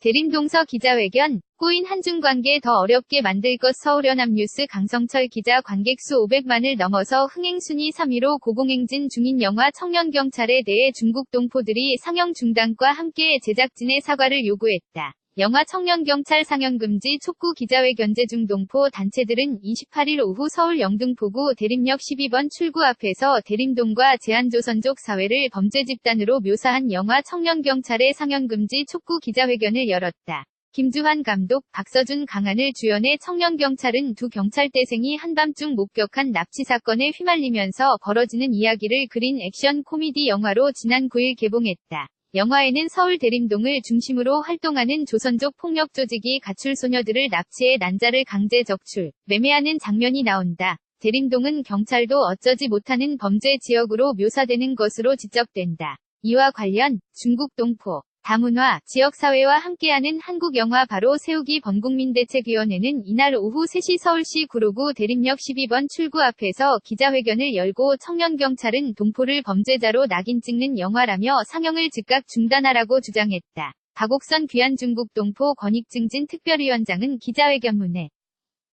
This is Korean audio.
대림동서 기자회견, 꼬인 한중 관계 더 어렵게 만들 것 서울연합뉴스 강성철 기자 관객수 500만을 넘어서 흥행순위 3위로 고공행진 중인 영화 청년경찰에 대해 중국 동포들이 상영 중단과 함께 제작진의 사과를 요구했다. 영화 청년경찰 상영금지 촉구 기자회견제 중 동포 단체들은 28일 오후 서울 영등포구 대림역 12번 출구 앞에서 대림동과 제한조선족 사회를 범죄 집단으로 묘사한 영화 청년경찰의 상영금지 촉구 기자회견을 열었다. 김주환 감독, 박서준 강한을 주연해 청년경찰은 두 경찰대생이 한밤중 목격한 납치 사건에 휘말리면서 벌어지는 이야기를 그린 액션 코미디 영화로 지난 9일 개봉했다. 영화에는 서울 대림동을 중심으로 활동하는 조선족 폭력 조직이 가출 소녀들을 납치해 난자를 강제 적출, 매매하는 장면이 나온다. 대림동은 경찰도 어쩌지 못하는 범죄 지역으로 묘사되는 것으로 지적된다. 이와 관련 중국 동포, 다문화, 지역사회와 함께하는 한국영화 바로 세우기 범국민대책위원회는 이날 오후 3시 서울시 구로구 대림역 12번 출구 앞에서 기자회견을 열고 청년경찰은 동포를 범죄자로 낙인 찍는 영화라며 상영을 즉각 중단하라고 주장했다. 박옥선 귀한 중국 동포 권익증진 특별위원장은 기자회견문에